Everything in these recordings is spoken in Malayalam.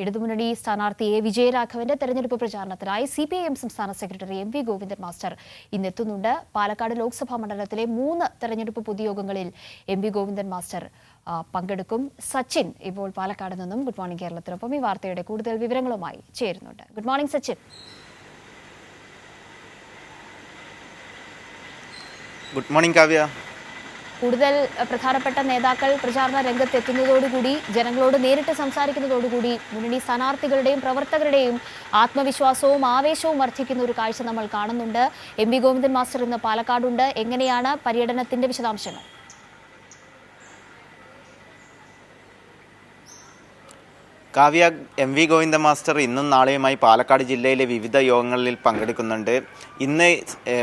ഇടതുമുന്നണി സ്ഥാനാർത്ഥി എ വിജയരാഘവന്റെ തെരഞ്ഞെടുപ്പ് പ്രചാരണത്തിനായി സി പി ഐ എം സംസ്ഥാന സെക്രട്ടറി എം വി ഗോവിന്ദൻ മാസ്റ്റർ ഇന്നെത്തുന്നുണ്ട്. പാലക്കാട് ലോക്സഭാ മണ്ഡലത്തിലെ മൂന്ന് തെരഞ്ഞെടുപ്പ് പൊതുയോഗങ്ങളിൽ എം വി ഗോവിന്ദൻ മാസ്റ്റർ പങ്കെടുക്കും. സച്ചിൻ ഇപ്പോൾ പാലക്കാട് നിന്നും ഗുഡ് മോർണിംഗ് കേരളത്തിനൊപ്പം ഈ വാർത്തയുടെ കൂടുതൽ വിവരങ്ങളുമായി ചേരുന്നുണ്ട്. Good morning Sachin. Good morning Kavya. കൂടുതൽ പ്രധാനപ്പെട്ട നേതാക്കൾ പ്രചാരണ രംഗത്തെത്തുന്നതോടുകൂടി ജനങ്ങളോട് നേരിട്ട് സംസാരിക്കുന്നതോടുകൂടി മുന്നണി സ്ഥാനാർത്ഥികളുടെയും പ്രവർത്തകരുടെയും ആത്മവിശ്വാസവും ആവേശവും വർദ്ധിക്കുന്ന ഒരു കാഴ്ച നമ്മൾ കാണുന്നുണ്ട്. എം വി ഗോവിന്ദൻ മാസ്റ്റർ ഇന്ന് പാലക്കാടുണ്ട്. എങ്ങനെയാണ് പര്യടനത്തിന്റെ വിശദാംശങ്ങൾ? Kavya M V Govinda master ഇന്നും നാളെയുമായി പാലക്കാട് ജില്ലയിലെ വിവിധ യോഗങ്ങളിൽ പങ്കെടുക്കുന്നുണ്ട്. ഇന്ന്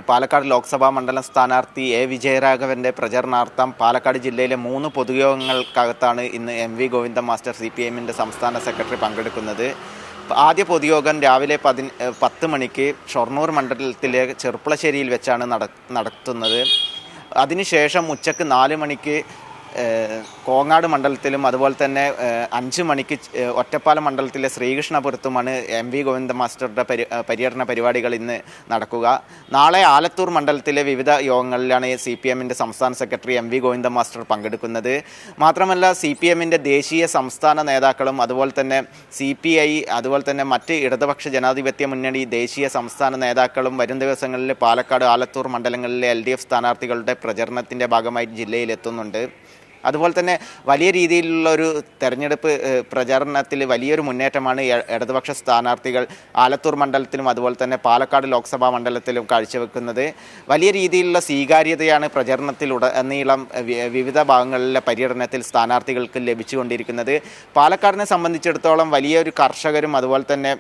പാലക്കാട് ലോക്സഭാ മണ്ഡലം സ്ഥാനാർത്ഥി എ വിജയരാഘവന്റെ പ്രചരണാർത്ഥം പാലക്കാട് ജില്ലയിലെ മൂന്ന് പൊതുയോഗങ്ങൾക്കകത്താണ് ഇന്ന് M V Govinda master C P എമ്മിന്റെ സംസ്ഥാന സെക്രട്ടറി പങ്കെടുക്കുന്നത്. ആദ്യ പൊതുയോഗം രാവിലെ പതി പത്ത് മണിക്ക് ഷൊർണൂർ മണ്ഡലത്തിലെ ചെറുപ്പളശ്ശേരിയിൽ വെച്ചാണ് നട നടത്തുന്നത്. അതിനുശേഷം ഉച്ചയ്ക്ക് നാല് മണിക്ക് കോങ്ങാട് മണ്ഡലത്തിലും അതുപോലെ തന്നെ അഞ്ച് മണിക്ക് ഒറ്റപ്പാലം മണ്ഡലത്തിലെ ശ്രീകൃഷ്ണപുരത്തുമാണ് എം വി ഗോവിന്ദ മാസ്റ്ററുടെ പരി പര്യടന പരിപാടികൾ ഇന്ന് നടക്കുക. നാളെ ആലത്തൂർ മണ്ഡലത്തിലെ വിവിധ യോഗങ്ങളിലാണ് സി പി എമ്മിന്റെ സംസ്ഥാന സെക്രട്ടറി എം വി ഗോവിന്ദ മാസ്റ്റർ പങ്കെടുക്കുന്നത്. മാത്രമല്ല സി പി എമ്മിന്റെ ദേശീയ സംസ്ഥാന നേതാക്കളും അതുപോലെ തന്നെ സി പി ഐ അതുപോലെ തന്നെ മറ്റ് ഇടതുപക്ഷ ജനാധിപത്യ മുന്നണി ദേശീയ സംസ്ഥാന നേതാക്കളും വരും ദിവസങ്ങളിൽ പാലക്കാട് ആലത്തൂർ മണ്ഡലങ്ങളിലെ എൽ ഡി എഫ് സ്ഥാനാർത്ഥികളുടെ പ്രചരണത്തിന്റെ ഭാഗമായി ജില്ലയിലെത്തുന്നുണ്ട്. അതുപോലെ തന്നെ വലിയ രീതിയിലുള്ള ഒരു തെരഞ്ഞെടുപ്പ് പ്രചാരണത്തിൽ വലിയൊരു മുന്നേറ്റമാണ് ഇടതുപക്ഷ സ്ഥാനാർത്ഥികൾ ആലത്തൂർ മണ്ഡലത്തിലും അതുപോലെ തന്നെ പാലക്കാട് ലോക്സഭാ മണ്ഡലത്തിലും കാഴ്ചവെക്കുന്നത്. വലിയ രീതിയിലുള്ള സ്വീകാര്യതയാണ് പ്രചരണത്തിലുടനീളം നീളം വിവിധ ഭാഗങ്ങളിലെ പര്യടനത്തിൽ സ്ഥാനാർത്ഥികൾക്ക് ലഭിച്ചുകൊണ്ടിരിക്കുന്നത്. പാലക്കാടിനെ സംബന്ധിച്ചിടത്തോളം വലിയൊരു കർഷകരും അതുപോലെ തന്നെ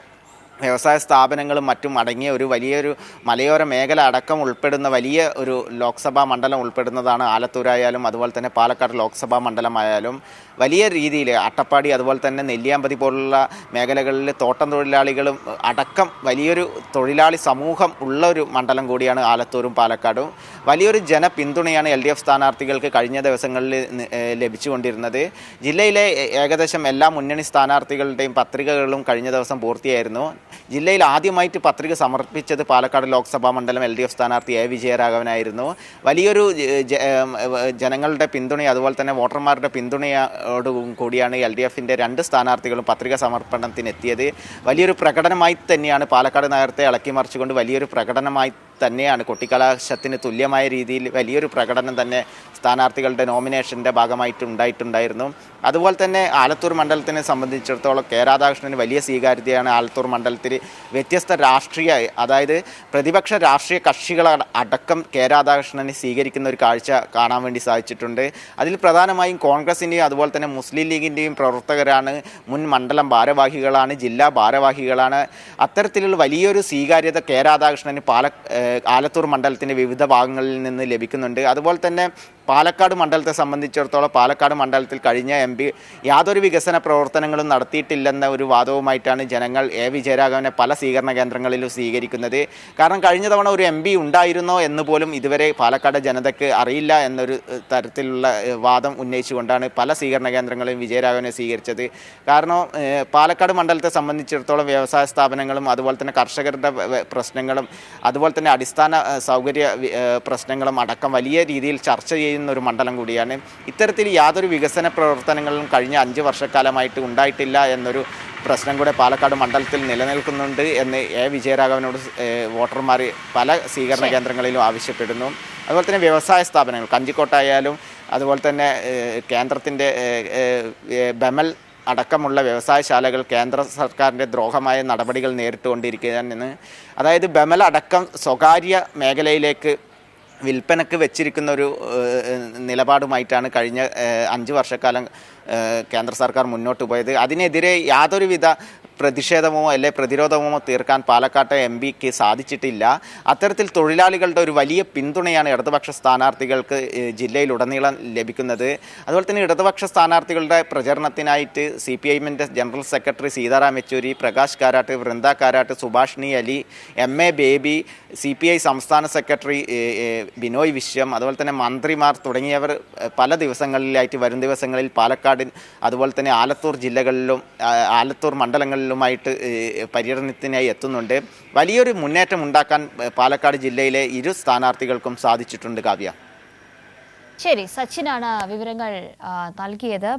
വ്യവസായ സ്ഥാപനങ്ങളും മറ്റും അടങ്ങിയ ഒരു വലിയൊരു മലയോര മേഖല അടക്കം ഉൾപ്പെടുന്ന വലിയ ഒരു ലോക്സഭാ മണ്ഡലം ഉൾപ്പെടുന്നതാണ് ആലത്തൂരായാലും അതുപോലെ തന്നെ പാലക്കാട് ലോക്സഭാ മണ്ഡലമായാലും വലിയ രീതിയിൽ അട്ടപ്പാടി അതുപോലെ തന്നെ നെല്ലിയാമ്പതി പോലുള്ള മേഖലകളിൽ തോട്ടം തൊഴിലാളികളും അടക്കം വലിയൊരു തൊഴിലാളി സമൂഹം ഉള്ള ഒരു മണ്ഡലം കൂടിയാണ് ആലത്തൂരും പാലക്കാടും. വലിയൊരു ജനപിന്തുണയാണ് എൽ ഡി എഫ് സ്ഥാനാർത്ഥികൾക്ക് കഴിഞ്ഞ ദിവസങ്ങളിൽ ലഭിച്ചുകൊണ്ടിരുന്നത്. ജില്ലയിലെ ഏകദേശം എല്ലാ മുന്നണി സ്ഥാനാർത്ഥികളുടെയും പത്രികകളും കഴിഞ്ഞ ദിവസം പൂർത്തിയായിരുന്നു. ജില്ലയിൽ ആദ്യമായിട്ട് പത്രിക സമർപ്പിച്ചത് പാലക്കാട് ലോക്സഭാ മണ്ഡലം എൽ ഡി എഫ് സ്ഥാനാർത്ഥി എ വിജയരാഘവനായിരുന്നു. വലിയൊരു ജനങ്ങളുടെ പിന്തുണ അതുപോലെ തന്നെ വോട്ടർമാരുടെ പിന്തുണയോടും കൂടിയാണ് എൽ ഡി എഫിന്റെ രണ്ട് സ്ഥാനാർത്ഥികളും പത്രിക സമർപ്പണത്തിനെത്തിയത്. വലിയൊരു പ്രകടനമായി തന്നെയാണ് പാലക്കാട് നഗരത്തെ ഇളക്കി മറിച്ചുകൊണ്ട് വലിയൊരു പ്രകടനമായി തന്നെയാണ്. കൊട്ടിക്കലാശത്തിന് തുല്യമായ രീതിയിൽ വലിയൊരു പ്രകടനം തന്നെ സ്ഥാനാർത്ഥികളുടെ നോമിനേഷന്റെ ഭാഗമായിട്ട് ഉണ്ടായിട്ടുണ്ടായിരുന്നു. അതുപോലെ തന്നെ ആലത്തൂർ മണ്ഡലത്തിനെ സംബന്ധിച്ചിടത്തോളം കെ രാധാകൃഷ്ണന് വലിയ സ്വീകാര്യതയാണ് ആലത്തൂർ മണ്ഡലത്തിൽ വ്യത്യസ്ത രാഷ്ട്രീയ അതായത് പ്രതിപക്ഷ രാഷ്ട്രീയ കക്ഷികൾ അടക്കം കെ രാധാകൃഷ്ണനെ സ്വീകരിക്കുന്ന ഒരു കാഴ്ച കാണാൻ വേണ്ടി സാധിച്ചിട്ടുണ്ട്. അതിൽ പ്രധാനമായും കോൺഗ്രസിന്റെയും അതുപോലെ തന്നെ മുസ്ലിം ലീഗിന്റെയും പ്രവർത്തകരാണ് മുൻ മണ്ഡലം ഭാരവാഹികളാണ് ജില്ലാ ഭാരവാഹികളാണ്. അത്തരത്തിലുള്ള വലിയൊരു സ്വീകാര്യത കെ രാധാകൃഷ്ണന് പാല ആലത്തൂർ മണ്ഡലത്തിന്റെ വിവിധ ഭാഗങ്ങളിൽ നിന്ന് ലഭിക്കുന്നുണ്ട്. അതുപോലെ തന്നെ പാലക്കാട് മണ്ഡലത്തെ സംബന്ധിച്ചിടത്തോളം പാലക്കാട് മണ്ഡലത്തിൽ കഴിഞ്ഞ എം പി യാതൊരു വികസന പ്രവർത്തനങ്ങളും നടത്തിയിട്ടില്ലെന്ന ഒരു വാദവുമായിട്ടാണ് ജനങ്ങൾ എ വിജയരാഘവനെ പല സ്വീകരണ കേന്ദ്രങ്ങളിലും സ്വീകരിക്കുന്നത്. കാരണം കഴിഞ്ഞ തവണ ഒരു എം പി ഉണ്ടായിരുന്നോ എന്ന് പോലും ഇതുവരെ പാലക്കാട് ജനതയ്ക്ക് അറിയില്ല എന്നൊരു തരത്തിലുള്ള വാദം ഉന്നയിച്ചുകൊണ്ടാണ് പല സ്വീകരണ കേന്ദ്രങ്ങളിലും വിജയരാഘവനെ സ്വീകരിച്ചത്. കാരണം പാലക്കാട് മണ്ഡലത്തെ സംബന്ധിച്ചിടത്തോളം വ്യവസായ സ്ഥാപനങ്ങളും അതുപോലെ തന്നെ കർഷകരുടെ പ്രശ്നങ്ങളും അതുപോലെ തന്നെ അടിസ്ഥാന സൗകര്യ പ്രശ്നങ്ങളും അടക്കം വലിയ രീതിയിൽ ചർച്ച ചെയ്യുന്ന ഒരു മണ്ഡലം കൂടിയാണ്. ഇത്തരത്തിൽ യാതൊരു വികസന പ്രവർത്തനങ്ങളും കഴിഞ്ഞ അഞ്ച് വർഷക്കാലമായിട്ട് ഉണ്ടായിട്ടില്ല എന്നൊരു പ്രശ്നം കൂടെ പാലക്കാട് മണ്ഡലത്തിൽ നിലനിൽക്കുന്നുണ്ട് എന്ന് എ വിജയരാഘവനോട് വോട്ടർമാർ പല സ്വീകരണ കേന്ദ്രങ്ങളിലും ആവശ്യപ്പെടുന്നു. അതുപോലെ തന്നെ വ്യവസായ സ്ഥാപനങ്ങൾ കഞ്ചിക്കോട്ടായാലും അതുപോലെ തന്നെ കേന്ദ്രത്തിന്റെ ബെമൽ അടക്കമുള്ള വ്യവസായശാലകൾ കേന്ദ്ര സർക്കാരിന്റെ ദ്രോഹമായ നടപടികൾ നേരിട്ടുകൊണ്ടിരിക്കുകയാണെന്ന്. അതായത് ബമൽ അടക്കം സ്വകാര്യ മേഖലയിലേക്ക് വിൽപ്പനക്ക് വെച്ചിരിക്കുന്ന ഒരു നിലപാടുമായിട്ടാണ് കഴിഞ്ഞ അഞ്ച് വർഷക്കാലം കേന്ദ്ര സർക്കാർ മുന്നോട്ട് പോയത്. അതിനെതിരെ യാതൊരുവിധ പ്രതിഷേധമോ അല്ലെ പ്രതിരോധമോ തീർക്കാൻ പാലക്കാട്ടെ എം പിക്ക് സാധിച്ചിട്ടില്ല. അത്തരത്തിൽ തൊഴിലാളികളുടെ ഒരു വലിയ പിന്തുണയാണ് ഇടതുപക്ഷ സ്ഥാനാർത്ഥികൾക്ക് ജില്ലയിലുടനീളം ലഭിക്കുന്നത്. അതുപോലെ തന്നെ ഇടതുപക്ഷ സ്ഥാനാർത്ഥികളുടെ പ്രചരണത്തിനായിട്ട് C P ഐഎമ്മിന്റെ general secretary Sitaram Yechury Prakash Karat Brinda Karat Subhashini Ali M A Baby C P I സംസ്ഥാന സെക്രട്ടറി ബിനോയ് വിശ്വം അതുപോലെ തന്നെ മന്ത്രിമാർ തുടങ്ങിയവർ പല ദിവസങ്ങളിലായിട്ട് വരും ദിവസങ്ങളിൽ പാലക്കാട് അതുപോലെ തന്നെ ആലത്തൂർ ജില്ലകളിലും ആലത്തൂർ മണ്ഡലങ്ങളിലുമായിട്ട് ഏഹ്, പര്യടനത്തിനായി എത്തുന്നുണ്ട്. വലിയൊരു മുന്നേറ്റം ഉണ്ടാക്കാൻ പാലക്കാട് ജില്ലയിലെ ഇരു സ്ഥാനാർത്ഥികൾക്കും സാധിച്ചിട്ടുണ്ട് കാവ്യ. ശരി സച്ചിനാണ് വിവരങ്ങൾ നൽകിയത്.